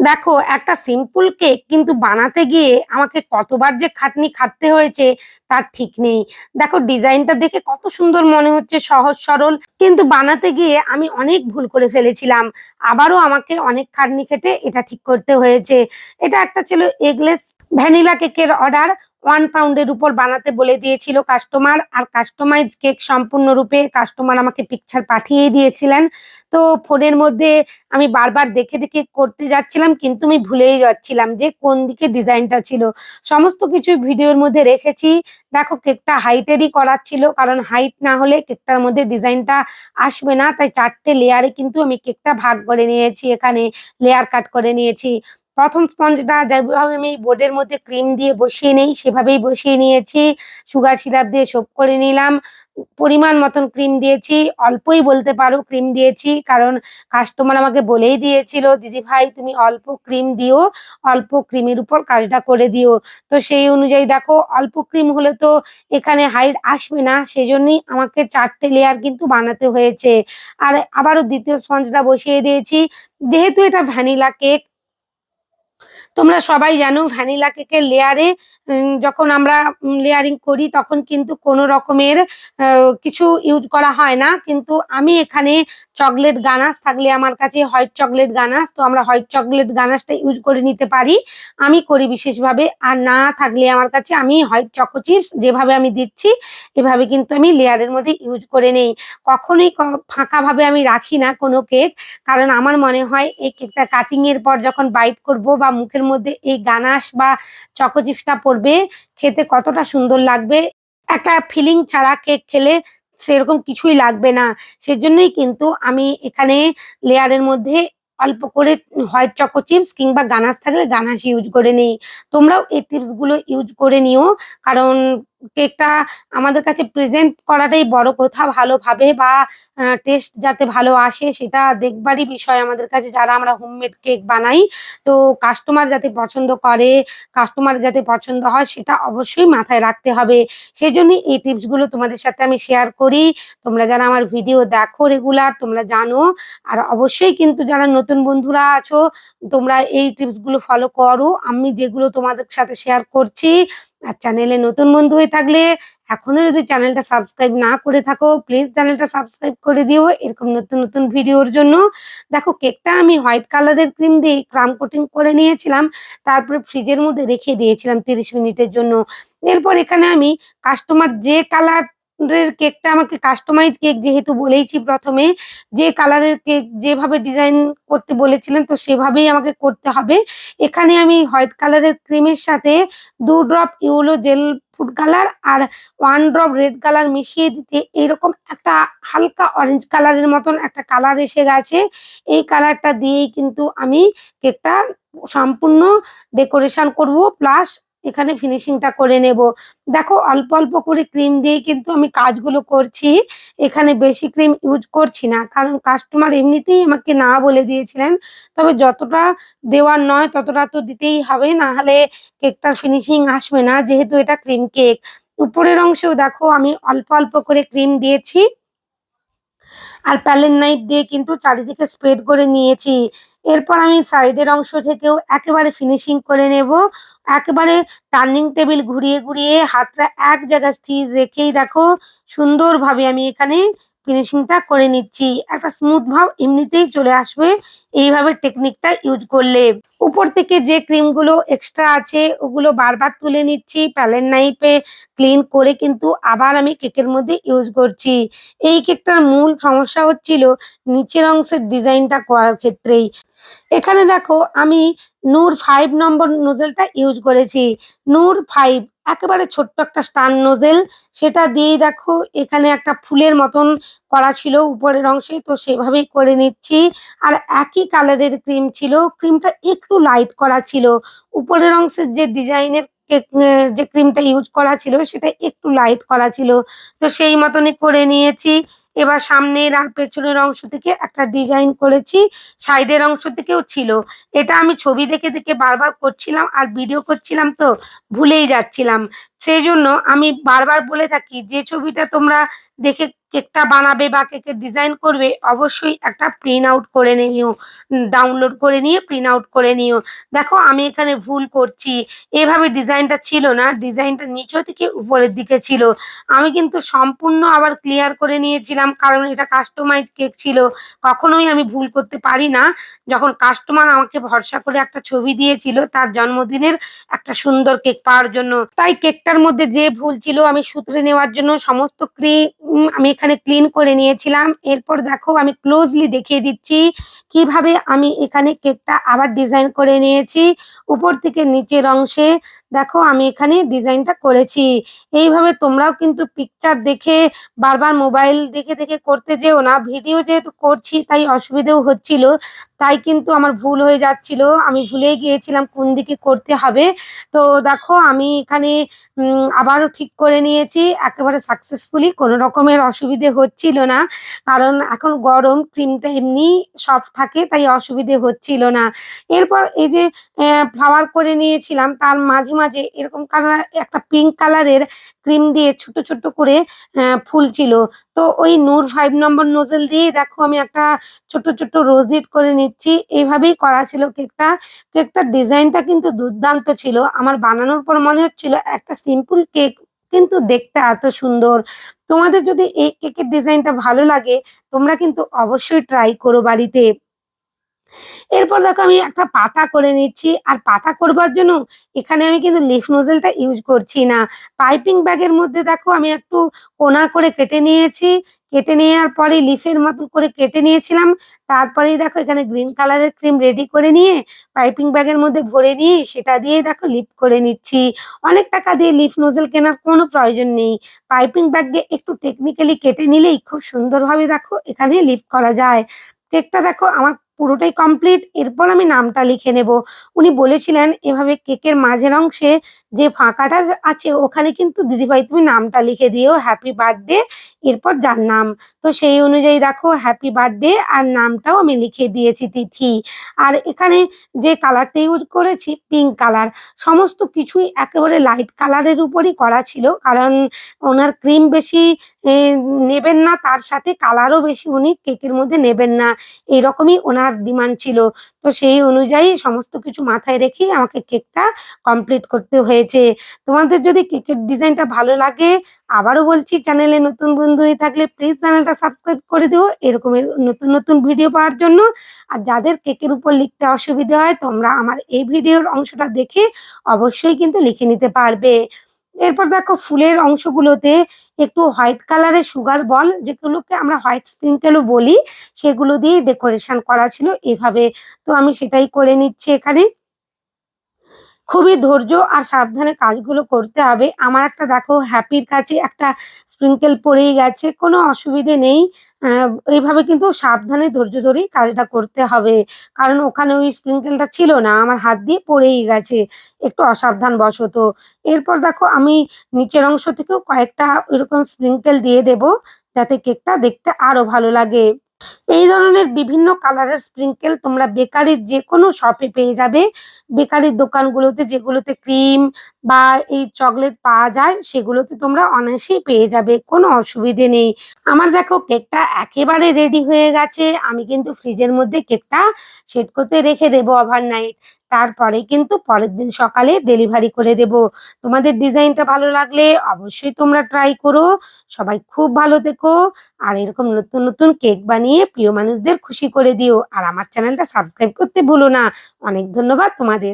দেখো, একটা simple cake কিন্তু বানাতে গিয়ে আমাকে কতবার যে খাটনি খাটতে হয়েছে তার ঠিক নেই। দেখো, ডিজাইনটা দেখে কত সুন্দর মনে হচ্ছে, সহজ সরল, কিন্তু বানাতে গিয়ে আমি অনেক ভুল করে ফেলেছিলাম। আবারও আমাকে অনেক খাটনি খেটে এটা ঠিক করতে হয়েছে। এটা একটা ছিল এগলেস ভ্যানিলা কেকের অর্ডার ওয়ান পাউন্ডের উপর বানাতে বলে দিয়েছিল কাস্টমার, আর কাস্টমাইজ কেক সম্পূর্ণরূপে কাস্টমার আমাকে পিকচার পাঠিয়ে দিয়েছিলেন। তো ফোনের মধ্যে আমি বারবার দেখে দেখে করতে যাচ্ছিলাম, কিন্তু আমি ভুলেই যাচ্ছিলাম যে কোন দিকে ডিজাইনটা ছিল। সমস্ত কিছু ভিডিওর মধ্যে রেখেছি। দেখো কেকটা হাইটেরই করার ছিল, কারণ হাইট না হলে কেকটার মধ্যে ডিজাইনটা আসবে না। তাই চারটে লেয়ারে কিন্তু আমি কেকটা ভাগ করে নিয়েছি, এখানে লেয়ার কাট করে নিয়েছি। প্রথম স্পঞ্জটা যেভাবে আমি বোর্ডের মধ্যে ক্রিম দিয়ে বসিয়ে নেই, সেভাবেই বসিয়ে নিয়েছি। সুগার সিরাপ দিয়ে সোপ করে নিলাম। পরিমাণ মতন ক্রিম দিয়েছি। অল্পই বলতে পারো ক্রিম দিয়েছি, কারণ কাস্টমার আমাকে বলেই দিয়েছিল, দিদি ভাই, তুমি অল্প ক্রিম দিও, অল্প ক্রিমের উপর কাজটা করে দিও। তো সেই অনুযায়ী দেখো, অল্প ক্রিম হলে তো এখানে হাইট আসবে না, সেজন্যই আমাকে চারটে লেয়ার কিন্তু বানাতে হয়েছে। আর আবারও দ্বিতীয় স্পঞ্জটা বসিয়ে দিয়েছি। যেহেতু এটা ভ্যানিলা কেক তোমরা সবাই জানো ভ্যানিলা কেকের লেয়ারে যখন আমরা লেয়ারিং করি তখন কিন্তু কোনো রকমের কিছু ইউজ করা হয় না। কিন্তু আমি এখানে চকলেট গানাস থাকলে আমার কাছে হোয়াইট চকলেট গানাস তো আমরা হোয়াইট চকলেট গানাসটা ইউজ করে নিতে পারি। আমি করি বিশেষভাবে, আর না থাকলে আমার কাছে আমি হোয়াইট চকো চিপস যেভাবে আমি দিচ্ছি, এভাবে কিন্তু আমি লেয়ারের মধ্যে ইউজ করে নেই। কখনোই ফাঁকাভাবে আমি রাখি না কোনো কেক, কারণ আমার মনে হয় এই কেকটা কাটিং এর পর যখন বাইট করব বা মুখের মধ্যে এই গানাশ বা চকো চিপসটা পড়বে, খেতে কতটা সুন্দর লাগবে, একটা ফিলিং ছাড়া কেক খেলে সেরকম কিছুই লাগবে না। সেজন্যই কিন্তু আমি এখানে লেয়ারের মধ্যে অল্প করে হোয়াইট চকো চিপস কিংবা গানাস থাকলে গানাস ইউজ করে নিই। তোমরাও এই টিপসগুলো ইউজ করে নিও, কারণ কেকটা আমাদের কাছে প্রেজেন্ট করাটাই বড় কথা। ভালোভাবে বা টেস্ট যাতে ভালো আসে সেটা দেখবারই বিষয় আমাদের কাছে যারা আমরা হোমমেড কেক বানাই। তো কাস্টমার যাতে পছন্দ করে কাস্টমার যাতে পছন্দ হয় সেটা অবশ্যই মাথায় রাখতে হবে। সেই জন্যই এই টিপসগুলো তোমাদের সাথে আমি শেয়ার করি। তোমরা যারা আমার ভিডিও দেখো রেগুলার তোমরা জানো। আর অবশ্যই কিন্তু যারা নতুন বন্ধুরা আছো, তোমরা এই টিপসগুলো ফলো করো। আমি যেগুলো তোমাদের সাথে শেয়ার করছি আর চ্যানেলে নতুন বন্ধু হয়ে থাকলে এখনও যদি চ্যানেলটা সাবস্ক্রাইব না করে থাকো প্লিজ চ্যানেলটা সাবস্ক্রাইব করে দিও। এরকম নতুন নতুন ভিডিওর জন্য। দেখো কেকটা আমি হোয়াইট কালারের ক্রিম দিয়ে ক্রাম কোটিং করে নিয়েছিলাম। তারপরে ফ্রিজের মধ্যে রেখে দিয়েছিলাম তিরিশ মিনিটের জন্য। এরপর এখানে আমি কাস্টমার যে কালার এর কেকটা আমাকে কাস্টমাইজ কেক যেহেতু বলেইছি প্রথমে, যে কালারের কেক যেভাবে ডিজাইন করতে বলেছিলেন তো সেভাবেই আমাকে করতে হবে। এখানে আমি হোয়াইট কালারের ক্রিমের সাথে দু drop yellow gel food colour আর ওয়ান ড্রপ রেড কালার মিশিয়ে দিতে এইরকম একটা হালকা অরেঞ্জ কালারের মতন একটা কালার এসে গেছে। এই কালারটা দিয়েই কিন্তু আমি কেকটা সম্পূর্ণ ডেকোরেশন করব প্লাস এখানে ফিনিশিংটা করে নেব। দেখো, অল্প অল্প করে ক্রিম দিয়ে কিন্তু আমি কাজগুলো করছি। এখানে বেশি ক্রিম ইউজ করছি না, কারণ কাস্টমার এমনিতেই আমাকে না বলে দিয়েছিলেন। তবে যতটা দেওয়ার নয়, ততটা তো দিতেই হবে। না হলে কেকটার ফিনিশিং আসবে না, যেহেতু এটা ক্রিম কেক উপরের অংশেও দেখো, আমি অল্প অল্প করে ক্রিম দিয়েছি। আর প্যালেন নাইফ দিয়ে কিন্তু চারিদিকে স্প্রেড করে নিয়েছি। এরপর আমি সাইডের অংশ থেকেও একেবারে ফিনিশিং করে নেব। একেবারে টার্নিং টেবিল ঘুরিয়ে ঘুরিয়ে হাতটা এক জায়গায় স্থির রেখেই দেখো, সুন্দরভাবে আমি এখানে ফিনিশিংটা করে নিচ্ছি। একটা স্মুথ ভাব এমনিতেই চলে আসবে, এইভাবে টেকনিকটা ইউজ করলে। উপর থেকে যে ক্রিমগুলো এক্সট্রা আছে, ওগুলো বারবার তুলে নিচ্ছি প্যালেন নাইফে ক্লিন করে কিন্তু আবার আমি কেকের মধ্যে ইউজ করছি। এই কেকটার মূল সমস্যা হচ্ছিল, নিচের অংশের ডিজাইনটা করার ক্ষেত্রেই। এখানে দেখো আমি নূর ফাইভ নম্বর নোজেলটা ইউজ করেছি। নূর ফাইভ একেবারে ছোট্ট একটা স্টান নোজেল সেটা দিয়েই দেখো, এখানে একটা ফুলের মতন করা ছিল উপরের অংশে, তো সেভাবেই করে নিচ্ছি। আর একই কালারের ক্রিম ছিল ক্রিমটা একটু লাইট করা ছিল। উপরের অংশের যে ডিজাইনের যে ক্রিমটা ইউজ করা ছিল সেটা একটু লাইট করা ছিল। তো সেই মতনই করে নিয়েছি। এবার সামনের আর পেছনের অংশ থেকে একটা ডিজাইন করেছি। সাইডের অংশ থেকেও ছিল। এটা আমি ছবি দেখে দেখে বারবার করছিলাম আর ভিডিও করছিলাম তো ভুলেই যাচ্ছিলাম। সেই জন্য আমি বারবার বলে থাকি, যে ছবিটা তোমরা দেখে কেকটা বানাবে বা কেকের ডিজাইন করবে, অবশ্যই একটা প্রিন্ট আউট করে নিও ডাউনলোড করে নিয়ে প্রিন্ট আউট করে নিও। দেখো, আমি এখানে ভুল করছি। এভাবে ডিজাইনটা ছিল না ডিজাইনটা নিচু থেকে উপরের দিকে ছিল। আমি কিন্তু সম্পূর্ণ আবার ক্লিয়ার করে নিয়েছিলাম, কারণ এটা কাস্টমাইজ কেক ছিল। কখনোই আমি ভুল করতে পারি না। যখন কাস্টমার আমাকে ভরসা করে একটা ছবি দিয়েছিল, তার জন্মদিনের একটা সুন্দর কেক পাওয়ার জন্য। তাই কেকটার মধ্যে যে ভুল ছিল আমি শুধরে নেওয়ার জন্য সমস্ত ক্রিম আমি এখানে ক্লিন করে নিয়েছিলাম। এরপর দেখো আমি ক্লোজলি দেখিয়ে দিচ্ছি কীভাবে আমি এখানে কেকটা আবার ডিজাইন করে নিয়েছি। উপর থেকে নিচের অংশে দেখো আমি এখানে ডিজাইনটা করেছি। এইভাবে তোমরাও কিন্তু পিকচার দেখে বারবার মোবাইল দেখে দেখে করতে যেও না। ভিডিও যেহেতু করছি, তাই অসুবিধেও হচ্ছিল, তাই কিন্তু আমার ভুল হয়ে যাচ্ছিল। আমি ভুলে গিয়েছিলাম কোন দিকে করতে হবে। তো দেখো আমি এখানে আবারও ঠিক করে নিয়েছি, একেবারে সাকসেসফুলি কোনো রকমের অসুবিধে হচ্ছিল না। কারণ এখন গরম ক্রিমটা এমনি সফট থাকে, তাই অসুবিধে হচ্ছিল না। এরপর এই যে ফ্লাওয়ার করে নিয়েছিলাম, তার মাঝে মাঝে এরকম কালার একটা পিঙ্ক কালারের ক্রিম দিয়ে ছোট ছোট করে ফুল ছিল। তো ওই নূর ফাইভ নম্বর নোজেল দিয়ে দেখো আমি একটা ছোট ছোট রোজিট করে নিচ্ছি। এইভাবেই করা ছিল কেকটা। কেকটার ডিজাইনটা কিন্তু দুর্দান্ত ছিল। আমার বানানোর পর মনে হচ্ছিল, একটা সিম্পল কেক কিন্তু দেখতে এত সুন্দর। তোমাদের যদি এই কেকের ডিজাইনটা ভালো লাগে, তোমরা কিন্তু অবশ্যই ট্রাই করো বাড়িতে। এরপর দেখো আমি একটা পাতা করে নিচ্ছি। আর পাতা করবার জন্য এখানে আমি কিন্তু লিফ নোজেলটা ইউজ করছি না। পাইপিং ব্যাগের মধ্যে দেখো আমি একটু কোনা করে কেটে নিয়েছি। কেটে নেওয়ার পরে লিফের মতন করে কেটে নিয়েছিলাম। তারপরেই দেখো এখানে গ্রিন কালারের ক্রিম রেডি করে নিয়ে পাইপিং ব্যাগের মধ্যে ভরে নিয়ে সেটা দিয়ে দেখো লিপ করে নিচ্ছি। অনেক টাকা দিয়ে লিফ নোজেল কেনার কোনো প্রয়োজন নেই। পাইপিং ব্যাগে একটু টেকনিক্যালি কেটে নিলেই খুব সুন্দরভাবে দেখো এখানে লিপ করা যায়। কেকটা দেখো আমার পুরোটাই কমপ্লিট এরপর আমি নামটা লিখে নেব। উনি বলেছিলেন, এভাবে কেকের মাঝের অংশে যে ফাঁকাটা আছে, ওখানে কিন্তু দিদিভাই তুমি নামটা লিখে দিও হ্যাপি বার্থডে এরপর যার নাম। তো সেই অনুযায়ী দেখো হ্যাপি বার্থডে আর নামটাও আমি লিখে দিয়েছি তিথি। আর এখানে যে কালারটা ইউজ করেছি পিঙ্ক কালার সমস্ত কিছুই একেবারে লাইট কালারের উপরই করা ছিল। কারণ ওনার ক্রিম বেশি নেবেন না, তার সাথে কালারও বেশি উনি, কেকের মধ্যে নেবেন না এইরকমই ওনার ডিমান্ড ছিল। তো সেই অনুযায়ী সমস্ত কিছু মাথায় রেখেই আমাকে কেকটা কমপ্লিট করতে হয়েছে। তোমাদের যদি কেকের ডিজাইনটা ভালো লাগে, আবারও বলছি, চ্যানেলে নতুন বন্ধু হয়ে থাকলে প্লিজ চ্যানেলটা সাবস্ক্রাইব করে দিও। এরকমের নতুন নতুন ভিডিও পাওয়ার জন্য। আর যাদের কেকের উপর লিখতে অসুবিধা হয়, তোমরা আমার এই ভিডিওর অংশটা দেখে অবশ্যই কিন্তু লিখে নিতে পারবে। এরপর দেখো ফুলের অংশগুলোতে একটু হোয়াইট কালারের সুগার বল, যেগুলোকে আমরা হোয়াইট স্প্রিঙ্কেলও বলি, সেগুলো দিয়ে ডেকোরেশন করা ছিল এভাবে। তো আমি সেটাই করে নিচ্ছি এখানে। খুবই ধৈর্য আর সাবধানে কাজগুলো করতে হবে। আমার একটা দেখো হ্যাপির কাছে একটা স্প্রিঙ্কেল পড়েই গেছে, কোনো অসুবিধে নেই। এইভাবে কিন্তু সাবধানে ধৈর্য ধরেই কাজটা করতে হবে। কারণ ওখানে ওই স্প্রিঙ্কেলটা ছিল না, আমার হাত দিয়ে পড়েই গেছে, একটু অসাবধান বশত এরপর দেখো, আমি নিচের অংশ থেকেও কয়েকটা এরকম স্প্রিঙ্কেল দিয়ে দেব, যাতে কেকটা দেখতে আরও ভালো লাগে। এই ধরনের বিভিন্ন কালারের স্প্রিঙ্কেল তোমরা বেকারির যে কোনো শপে পেয়ে যাবে। বেকারির দোকানগুলোতে যেগুলোতে ক্রিম বা এই চকলেট পাওয়া যায়, সেগুলোতে তোমরা অনায়াসেই পেয়ে যাবে, কোনো অসুবিধে নেই। আমার দেখো কেকটা একেবারে রেডি হয়ে গেছে। আমি কিন্তু ফ্রিজের মধ্যে কেকটা সেট করতে রেখে দেবো ওভারনাইট তারপরে কিন্তু পরের দিন সকালে ডেলিভারি করে দেব। তোমাদের ডিজাইনটা ভালো লাগলে অবশ্যই তোমরা ট্রাই করো। সবাই খুব ভালো থেকো। আর এরকম নতুন নতুন কেক বানিয়ে প্রিয় মানুষদের খুশি করে দিও। আর আমার চ্যানেলটা সাবস্ক্রাইব করতে ভুলো না। অনেক ধন্যবাদ তোমাদের।